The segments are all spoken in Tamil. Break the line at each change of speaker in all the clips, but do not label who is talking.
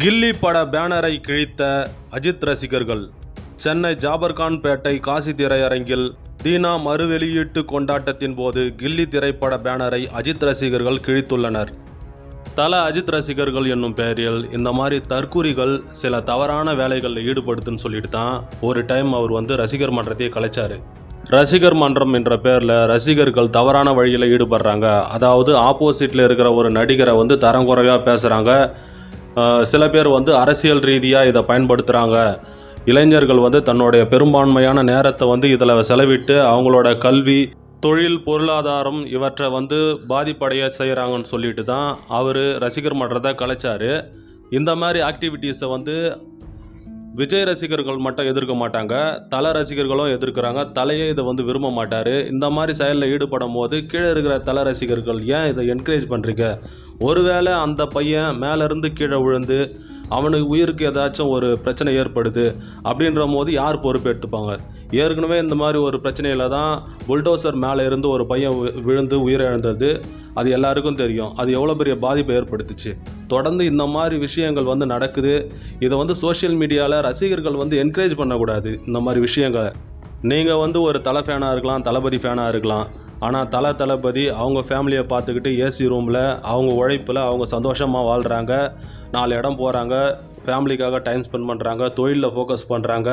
கில்லி பட பேனரை கிழித்த அஜித் ரசிகர்கள். சென்னை ஜாபர்கான் பேட்டை காசி திரையரங்கில் தீனா மறு வெளியீட்டு கொண்டாட்டத்தின் போது கில்லி திரைப்பட பேனரை அஜித் ரசிகர்கள் கிழித்துள்ளனர். தல அஜித் ரசிகர்கள் என்னும் பெயரில் இந்த மாதிரி தற்கூரிகள் சில தவறான வேலைகளில் ஈடுபடுதுன்னு சொல்லிட்டு தான் ஒரு டைம் அவர் வந்து ரசிகர் மன்றத்தையே கலைச்சார். ரசிகர் மன்றம் என்ற பேரில் ரசிகர்கள் தவறான வழியில் ஈடுபடுறாங்க. அதாவது ஆப்போசிட்டில் இருக்கிற ஒரு நடிகரை வந்து தரங்குறையாக பேசுகிறாங்க சில பேர் வந்து அரசியல் ரீதியாக இதை பயன்படுத்துகிறாங்க இளைஞர்கள் வந்து தன்னுடைய பெரும்பான்மையான நேரத்தை வந்து இதில் செலவிட்டு அவங்களோட கல்வி தொழில் பொருளாதாரம் இவற்றை வந்து பாதிப்படைய செய்கிறாங்கன்னு சொல்லிட்டு தான் அவர் ரசிகர் மன்றத்தை கலைச்சார். இந்த மாதிரி ஆக்டிவிட்டீஸை வந்து விஜய் ரசிகர்கள் மட்டும் எதிர்க்க மாட்டாங்க. தலை ரசிகர்களும் எதிர்க்கிறாங்க. தலையே இதை வந்து விரும்ப மாட்டார். இந்த மாதிரி செயலில் ஈடுபடும் போது கீழே இருக்கிற தலை ரசிகர்கள் ஏன் இதை என்கரேஜ் பண்ணுறீங்க ஒருவேளை அந்த பையன் மேலேருந்து கீழே விழுந்து அவனுக்கு உயிருக்கு ஏதாச்சும் ஒரு பிரச்சனை ஏற்படுது அப்படின்ற போது யார் பொறுப்பு எடுத்துப்பாங்க? ஏற்கனவே இந்த மாதிரி ஒரு பிரச்சனையில் தான் புல்டோசர் மேலே இருந்து ஒரு பையன் வி- விழுந்து உயிரிழந்தது. அது எல்லாருக்கும் தெரியும். அது எவ்வளோ பெரிய பாதிப்பை ஏற்படுத்துச்சு. தொடர்ந்து இந்த மாதிரி விஷயங்கள் வந்து நடக்குது. இதை வந்து சோஷியல் மீடியாவில் ரசிகர்கள் வந்து என்கரேஜ் பண்ணக்கூடாது இந்த மாதிரி விஷயங்களை. நீங்கள் வந்து ஒரு தலை ஃபேனாக இருக்கலாம் தளபதி ஃபேனாக இருக்கலாம். ஆனால் தலை தளபதி அவங்க ஃபேமிலியை பார்த்துக்கிட்டு ஏசி ரூமில் அவங்க உழைப்பில் அவங்க சந்தோஷமாக வாழ்கிறாங்க நாலு இடம் போகிறாங்க ஃபேமிலிக்காக டைம் ஸ்பெண்ட் பண்ணுறாங்க தொழிலில் ஃபோக்கஸ் பண்ணுறாங்க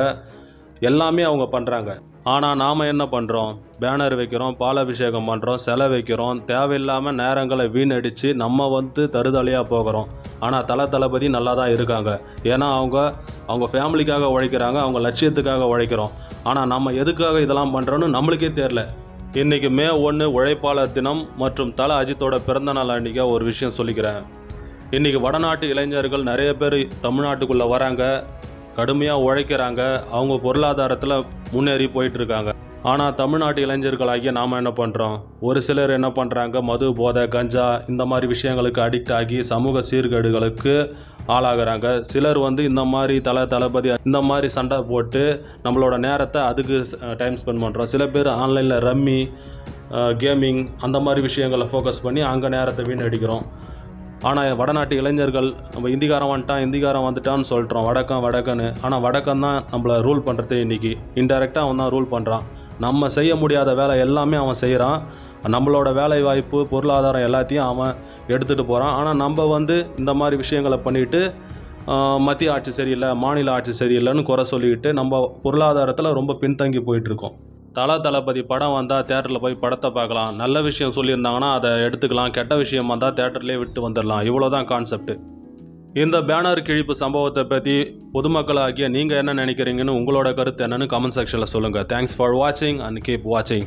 எல்லாமே அவங்க பண்ணுறாங்க ஆனால் நாம் என்ன பண்ணுறோம் பேனர் வைக்கிறோம் பாலாபிஷேகம் பண்ணுறோம் சிலை வைக்கிறோம் தேவையில்லாமல் நேரங்களை வீணடித்து நம்ம வந்து தருதலையாக போகிறோம். ஆனால் தலை தளபதி நல்லா தான் இருக்காங்க. ஏன்னா அவங்க அவங்க ஃபேமிலிக்காக உழைக்கிறாங்க அவங்க லட்சியத்துக்காக உழைக்கிறோம். ஆனால் நம்ம எதுக்காக இதெல்லாம் பண்ணுறோன்னு நம்மளுக்கே தெரில இன்றைக்கி மே ஒன்று உழைப்பாளர் தினம் மற்றும் தல அஜித்தோட பிறந்தநாள் அன்றைக்கி ஒரு விஷயம் சொல்லிக்கிறேன். இன்றைக்கி வடநாட்டு இளைஞர்கள் நிறைய பேர் தமிழ்நாட்டுக்குள்ளே வராங்க. கடுமையாக உழைக்கிறாங்க. அவங்க பொருளாதாரத்தில் முன்னேறி போயிட்டு இருக்காங்க ஆனால் தமிழ்நாட்டு இளைஞர்களாகிய நாம் என்ன பண்ணுறோம் ஒரு சிலர் என்ன பண்ணுறாங்க மது போதை கஞ்சா இந்த மாதிரி விஷயங்களுக்கு அடிக்ட் ஆகி சமூக சீர்கேடுகளுக்கு ஆளாகிறாங்க. சிலர் வந்து இந்த மாதிரி தலை தளபதி இந்த மாதிரி சண்டை போட்டு நம்மளோட நேரத்தை அதுக்கு டைம் ஸ்பெண்ட் பண்ணுறோம் சில பேர் ஆன்லைனில் ரம்மி கேமிங் அந்த மாதிரி விஷயங்களை ஃபோக்கஸ் பண்ணி அங்கே நேரத்தை வீணடிக்கிறோம். ஆனால் வடநாட்டு இளைஞர்கள் நம்ம இந்திக்காரன் வந்துட்டான் இந்திக்காரன் வந்துட்டான்னு சொல்கிறோம் வடக்கம் வடக்கன்னு. ஆனால் வடக்கன் தான் நம்மளை ரூல் பண்ணுறது இன்றைக்கி இன்டெரக்டாக அவன் தான் ரூல் பண்ணுறான் நம்ம செய்ய முடியாத வேலை எல்லாமே அவன் செய்கிறான் நம்மளோட வேலை வாய்ப்பு பொருளாதாரம் எல்லாத்தையும் அவன் எடுத்துகிட்டு போகிறான் ஆனால் நம்ம வந்து இந்த மாதிரி விஷயங்களை பண்ணிட்டு மத்திய ஆட்சி சரியில்லை மாநில ஆட்சி சரியில்லைன்னு குறை சொல்லிக்கிட்டு நம்ம பொருளாதாரத்தில் ரொம்ப பின்தங்கி போயிட்டுருக்கோம் தல தளபதி படம் வந்தால் தேட்டரில் போய் படத்தை பார்க்கலாம். நல்ல விஷயம் சொல்லியிருந்தாங்கன்னா அதை எடுத்துக்கலாம். கெட்ட விஷயம் வந்தால் தேட்டர்லேயே விட்டு வந்துடலாம் இவ்வளோ தான் கான்செப்ட் இந்த பேனர் கிழிப்பு சம்பவத்தை பற்றி பொதுமக்களாகிய நீங்கள் என்ன நினைக்கிறீங்கன்னு உங்களோட கருத்து என்னன்னு கமெண்ட் செக்ஷனில் சொல்லுங்கள் தேங்க்ஸ் ஃபார் வாட்சிங் அண்ட் கீப் வாட்சிங்